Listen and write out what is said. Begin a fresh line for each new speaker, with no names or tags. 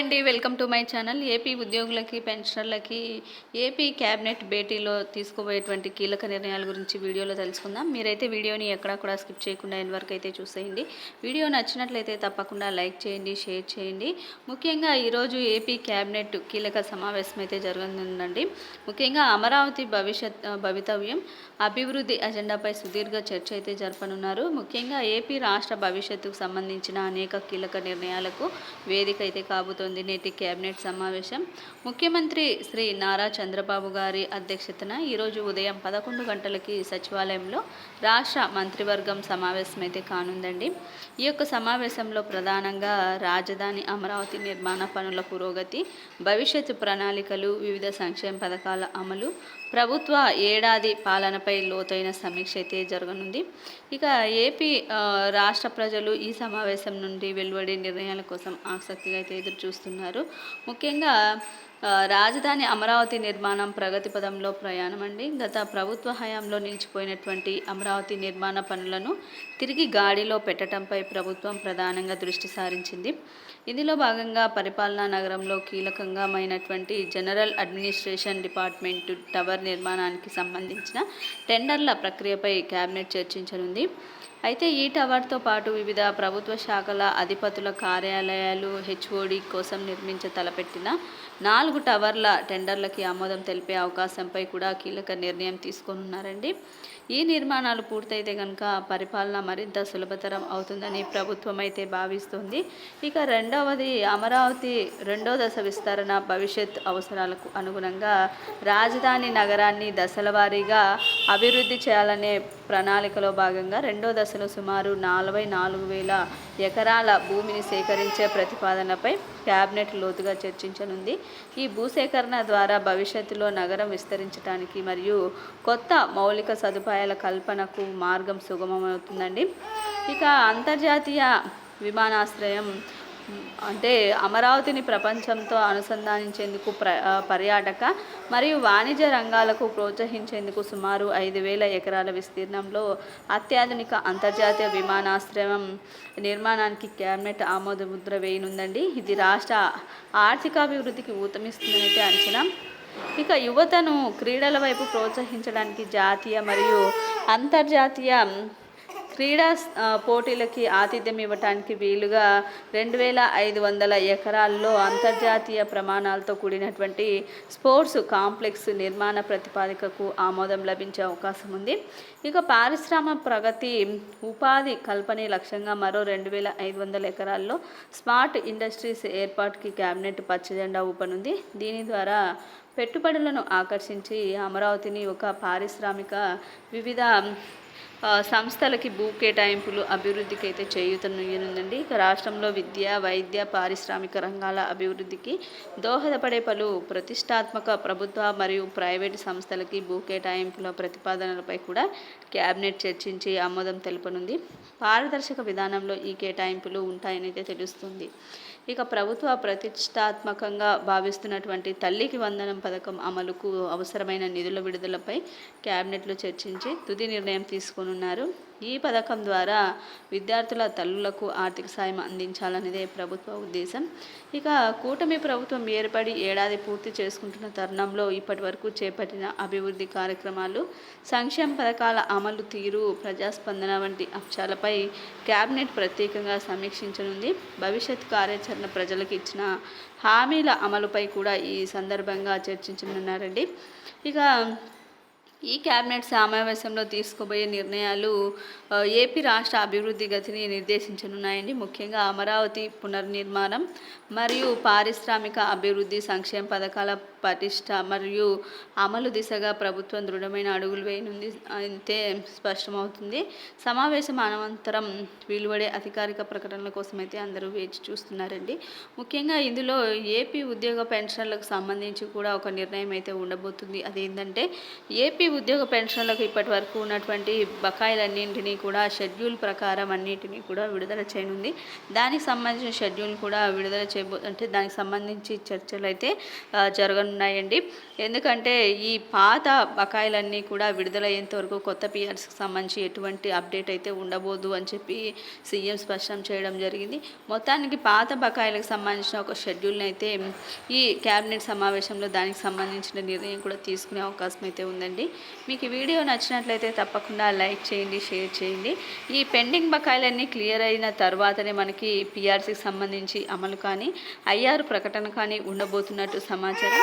అండి welcome to my channel. AP ఉద్యోగులకి పెన్షనర్లకి ఏపీ క్యాబినెట్ భేటీలో తీసుకోబోయేటువంటి కీలక నిర్ణయాల గురించి వీడియోలో తెలుసుకుందాం. మీరైతే వీడియోని ఎక్కడా కూడా స్కిప్ చేయకుండా ఎన్ని వరకు అయితే చూసేయండి. వీడియో నచ్చినట్లయితే తప్పకుండా లైక్ చేయండి షేర్ చేయండి. ముఖ్యంగా ఈరోజు ఏపీ క్యాబినెట్ కీలక సమావేశం అయితే జరగనుందండి. ముఖ్యంగా అమరావతి భవిష్యత్ భవితవ్యం అభివృద్ధి అజెండాపై సుదీర్ఘ చర్చ అయితే జరపనున్నారు. ముఖ్యంగా ఏపీ రాష్ట్ర భవిష్యత్తుకు సంబంధించిన అనేక కీలక నిర్ణయాలకు వేదిక అయితే కాబోతోంది. నేటి కేబినెట్ సమావేశం. ముఖ్యమంత్రి శ్రీ నారా చంద్రబాబు గారి అధ్యక్షతన ఈరోజు ఉదయం పదకొండు గంటలకి సచివాలయంలో రాష్ట్ర మంత్రివర్గం సమావేశం అయితే కానుందండి. ఈ యొక్క సమావేశంలో ప్రధానంగా రాజధాని అమరావతి నిర్మాణ పనుల పురోగతి భవిష్యత్తు ప్రణాళికలు వివిధ సంక్షేమ పథకాల అమలు ప్రభుత్వ ఏడాది పాలనపై లోతైన సమీక్ష అయితే జరగనుంది. ఇక ఏపీ రాష్ట్ర ప్రజలు ఈ సమావేశం నుండి వెలువడే నిర్ణయాల కోసం ఆసక్తిగా అయితే ఎదురు చూస్తున్నారు ముఖ్యంగా రాజధాని అమరావతి నిర్మాణం ప్రగతి పదంలో ప్రయాణం అండి. గత ప్రభుత్వ హయాంలో నిలిచిపోయినటువంటి అమరావతి నిర్మాణ పనులను తిరిగి గాడిలో పెట్టడంపై ప్రభుత్వం ప్రధానంగా దృష్టి సారించింది. ఇందులో భాగంగా పరిపాలనా నగరంలో కీలకంగామైనటువంటి జనరల్ అడ్మినిస్ట్రేషన్ డిపార్ట్మెంట్ టవర్ నిర్మాణానికి సంబంధించిన టెండర్ల ప్రక్రియపై కేబినెట్ చర్చించనుంది. అయితే ఈ టవర్తో పాటు వివిధ ప్రభుత్వ శాఖల అధిపతుల కార్యాలయాలు హెచ్ఓడి కోసం నిర్మించ తలపెట్టిన నాలుగు టవర్ల టెండర్లకి ఆమోదం తెలిపే అవకాశంపై కూడా కీలక నిర్ణయం తీసుకోనున్నారండి. ఈ నిర్మాణాలు పూర్తయితే కనుక పరిపాలన మరింత సులభతరం అవుతుందని ప్రభుత్వం అయితే భావిస్తుంది. ఇక రెండవది అమరావతి రెండో దశ విస్తరణ భవిష్యత్ అవసరాలకు అనుగుణంగా రాజధాని నగరాన్ని దశల అభివృద్ధి చేయాలనే ప్రణాళికలో భాగంగా రెండో దశలో సుమారు నలభై నాలుగు వేల ఎకరాల భూమిని సేకరించే ప్రతిపాదనపై కేబినెట్ లోతుగా చర్చించనుంది. ఈ భూసేకరణ ద్వారా భవిష్యత్తులో నగరం విస్తరించడానికి మరియు కొత్త మౌలిక సదుపాయాల కల్పనకు మార్గం సుగమమవుతుందండి. ఇక అంతర్జాతీయ విమానాశ్రయం అంటే అమరావతిని ప్రపంచంతో అనుసంధానించేందుకు ప్ర పర్యాటక మరియు వాణిజ్య రంగాలకు ప్రోత్సహించేందుకు సుమారు ఐదు వేల ఎకరాల విస్తీర్ణంలో అత్యాధునిక అంతర్జాతీయ విమానాశ్రయం నిర్మాణానికి క్యాబినెట్ ఆమోద ముద్ర వేయనుందండి. ఇది రాష్ట్ర ఆర్థికాభివృద్ధికి ఊతమిస్తుందని అంచనా. ఇక యువతను క్రీడల వైపు ప్రోత్సహించడానికి జాతీయ మరియు అంతర్జాతీయ క్రీడా పోటీలకి ఆతిథ్యం ఇవ్వటానికి వీలుగా రెండు వేల ఐదు వందల ఎకరాల్లో అంతర్జాతీయ ప్రమాణాలతో కూడినటువంటి స్పోర్ట్స్ కాంప్లెక్స్ నిర్మాణ ప్రతిపాదికకు ఆమోదం లభించే అవకాశం ఉంది. ఇక పారిశ్రామిక ప్రగతి ఉపాధి కల్పనే లక్ష్యంగా మరో రెండు వేల ఐదు వందల ఎకరాల్లో స్మార్ట్ ఇండస్ట్రీస్ ఏర్పాటుకి కేబినెట్ పచ్చజెండా ఊపనుంది. దీని ద్వారా పెట్టుబడులను ఆకర్షించి అమరావతిని ఒక పారిశ్రామిక వివిధ సంస్థలకి భూ కేటాయింపులు అభివృద్ధికి అయితే చేయూతనుందండి ఇక రాష్ట్రంలో విద్య వైద్య పారిశ్రామిక రంగాల అభివృద్ధికి దోహదపడే పలు ప్రతిష్టాత్మక ప్రభుత్వ మరియు ప్రైవేటు సంస్థలకి భూ కేటాయింపుల ప్రతిపాదనలపై కూడా క్యాబినెట్ చర్చించి ఆమోదం తెలుపనుంది. పారదర్శక విధానంలో ఈ కేటాయింపులు ఉంటాయని అయితే తెలుస్తుంది. ఇక ప్రభుత్వ ప్రతిష్టాత్మకంగా భావిస్తున్నటువంటి తల్లికి వందనం పథకం అమలుకు అవసరమైన నిధుల విడుదలపై కేబినెట్లో చర్చించి తుది నిర్ణయం తీసుకోనున్నారు. ఈ పథకం ద్వారా విద్యార్థుల తల్లులకు ఆర్థిక సాయం అందించాలనేదే ప్రభుత్వ ఉద్దేశం. ఇక కూటమి ప్రభుత్వం ఏర్పడి ఏడాది పూర్తి చేసుకుంటున్న తరుణంలో ఇప్పటి వరకు చేపట్టిన అభివృద్ధి కార్యక్రమాలు సంక్షేమ పథకాల అమలు తీరు ప్రజాస్పందన వంటి అంశాలపై కేబినెట్ ప్రత్యేకంగా సమీక్షించనుంది. భవిష్యత్ కార్యాచరణ ప్రజలకు ఇచ్చిన హామీల అమలుపై కూడా ఈ సందర్భంగా చర్చించనున్నారండి. ఇక ఈ కేబినెట్ సమావేశంలో తీసుకోబోయే నిర్ణయాలు ఏపీ రాష్ట్ర అభివృద్ధి గతిని నిర్దేశించనున్నాయండి. ముఖ్యంగా అమరావతి పునర్నిర్మాణం మరియు పారిశ్రామిక అభివృద్ధి సంక్షేమ పథకాల పటిష్ట మరియు అమలు దిశగా ప్రభుత్వం దృఢమైన అడుగులు వేయనుంది. అయితే స్పష్టమవుతుంది. సమావేశం అనంతరం వెలువడే అధికారిక ప్రకటనల కోసం అయితే అందరూ వేచి చూస్తున్నారండి. ముఖ్యంగా ఇందులో ఏపీ ఉద్యోగ పెన్షన్లకు సంబంధించి కూడా ఒక నిర్ణయం అయితే ఉండబోతుంది. అదేంటంటే ఏపీ ఉద్యోగ పెన్షన్లకు ఇప్పటి వరకు ఉన్నటువంటి బకాయిలన్నింటినీ కూడా షెడ్యూల్ ప్రకారం అన్నింటినీ కూడా విడుదల చేయనుంది. దానికి సంబంధించిన షెడ్యూల్ కూడా విడుదల చేయబో అంటే దానికి సంబంధించి చర్చలు అయితే జరగను ఉన్నాయండి. ఎందుకంటే ఈ పాత బకాయిలన్నీ కూడా విడుదలయ్యేంత వరకు కొత్త పిఆర్సీకి సంబంధించి ఎటువంటి అప్డేట్ అయితే ఉండబోదు అని చెప్పి సీఎం స్పష్టం చేయడం జరిగింది. మొత్తానికి పాత బకాయిలకు సంబంధించిన ఒక షెడ్యూల్ని అయితే ఈ క్యాబినెట్ సమావేశంలో దానికి సంబంధించిన నిర్ణయం కూడా తీసుకునే అవకాశం అయితే ఉందండి. మీకు ఈ వీడియో నచ్చినట్లయితే తప్పకుండా లైక్ చేయండి షేర్ చేయండి. ఈ పెండింగ్ బకాయిలన్నీ క్లియర్ అయిన తర్వాతనే మనకి పిఆర్సీకి సంబంధించి అమలు కానీ ఐఆర్ ప్రకటన కానీ ఉండబోతున్నట్టు సమాచారం